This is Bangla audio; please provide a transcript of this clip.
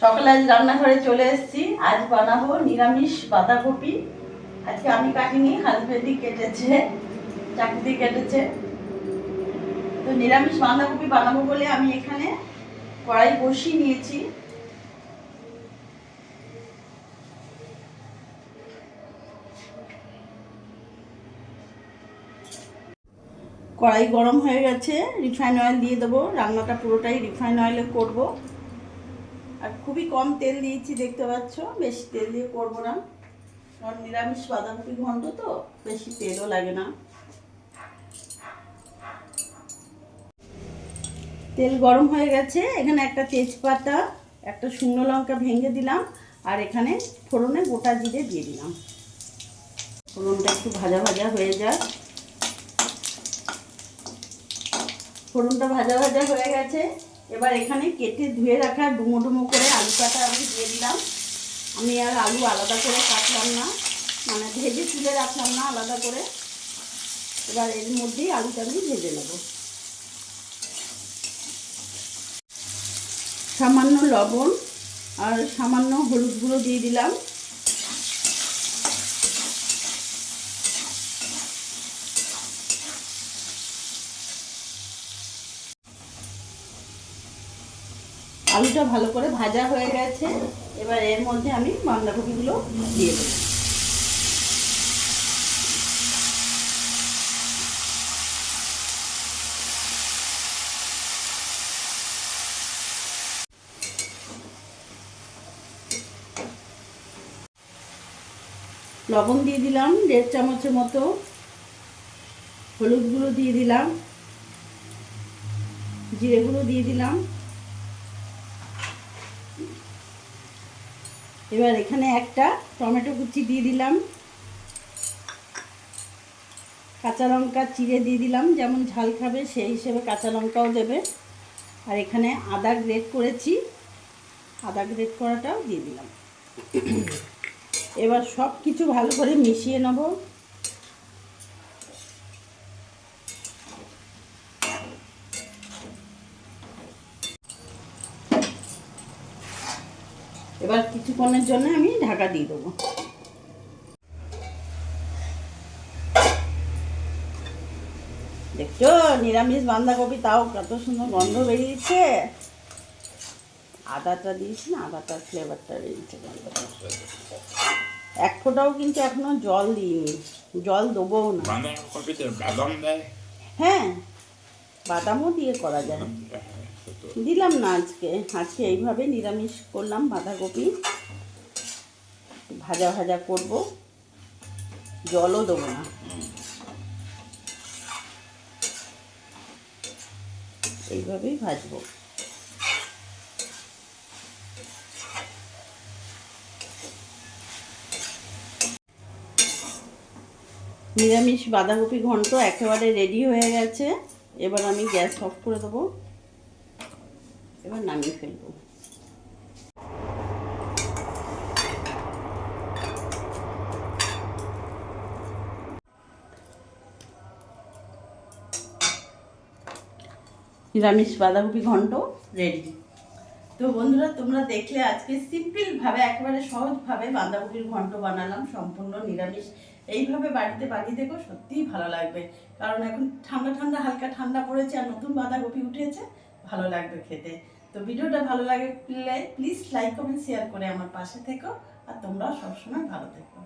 সকালে আজ রান্নাঘরে চলে এসেছি। আজ বানাবো নিরামিষ বাঁধাকপি। আজকে আমি কাটিনি হাজবেন্ডই কেটেছে চাকু দিয়ে কেটেছে। তো নিরামিষ বাঁধাকপি বানাবো বলে আমি এখানে কড়াই বসিয়ে নিয়েছি। কড়াই গরম হয়ে গেছে, রিফাইন অয়েল দিয়ে দেবো। রান্নাটা পুরোটাই রিফাইন অয়েলে করব। আর খুবই কম তেল দিয়েছি, দেখতে পাচ্ছ? বেশি তেল দিয়ে করব না। কারণ নিরামিষ বাঁধাকপি ঘন্ট তো, বেশি তেলও লাগে না। তেল গরম হয়ে গেছে। এখানে একটা তেজপাতা, একটা শুকনো লঙ্কা ভেঙে দিলাম, আর এখানে ফোড়নে গোটা জিরে দিয়ে দিলাম। ফোড়নটা একটু ভাজা ভাজা হয়ে যায় ফোড়নটা ভাজা ভাজা হয়ে গেছে। এবার এখানে কেটে ধুয়ে রাখা ডুমো ডুমো করে আলু কাটা আমি দিয়ে দিলাম। আমি আর আলু আলাদা করে কাটলাম না মানে ভেজে তুলে রাখলাম না আলাদা করে। এবার এর মধ্যেই আলুটা আমি ভেজে নেব। সামান্য লবণ আর সামান্য হলুদ গুঁড়ো দিয়ে দিলাম। আলুটা ভালো করে ভাজা হয়ে গেছে। এবার এর মধ্যে আমি বাঁধাকপিগুলো দিয়ে দেবো। লবণ দিয়ে দিলাম, দেড় চামচের মতো। হলুদ গুঁড়ো দিয়ে দিলাম। জিরে গুঁড়ো দিয়ে দিলাম। এবার এখানে একটা টমেটো কুচি দিয়ে দিলাম। কাঁচা লঙ্কা চিড়ে দিয়ে দিলাম, যেমন ঝাল খাবে সেই হিসেবে কাঁচা লঙ্কাও দেবে। আর এখানে আদা গ্রেট করেছি, আদা গ্রেট করাটাও দিয়ে দিলাম। এবার সব কিছু ভালো করে মিশিয়ে নেব। এবার কিছুক্ষণের জন্য আমি ঢাকা দিয়ে দেবো। দেখছ নিরামিষ বাঁধাকপি তাও কত সুন্দর গন্ধ বেরিয়েছে। আদাটা দিয়েছি না আদাটার ফ্লেভারটা বেরিয়েছে এক ফোঁটাও কিন্তু এখনও জল দিইনি জল দেবও না। বাদাম দেয়? হ্যাঁ বাদামও দিয়ে করা যায়। দিলাম না আজকে। আজকে এইভাবে নিরামিষ করলাম বাঁধাকপি। ভাজা ভাজা করব। জলও দেবো না। এইভাবেই ভাজবো। নিরামিষ বাঁধাকপি ঘন্ট একেবারে রেডি হয়ে গেছে। এবার আমি গ্যাস অফ করে দেবো। এবার নামিয়ে ফেলব। নিরামিষ বাঁধাকপি ঘন্ট রেডি তো বন্ধুরা, তোমরা দেখলে আজকে সিম্পলভাবে একেবারে সহজভাবে বাঁধাকপির ঘন্ট বানালাম, সম্পূর্ণ নিরামিষ। এইভাবে বাড়িতে বানিয়ে দেখো, সত্যিই ভালো লাগবে। কারণ এখন ঠান্ডা ঠান্ডা, হালকা ঠান্ডা পড়েছে আর নতুন বাঁধাকপি উঠেছে, ভালো লাগবে খেতে। তো ভিডিওটা ভালো লাগে প্লিজ লাইক কমেন্ট শেয়ার করে আমার পাশে থেকো, আর তোমরাও সবসময় ভালো থেকো।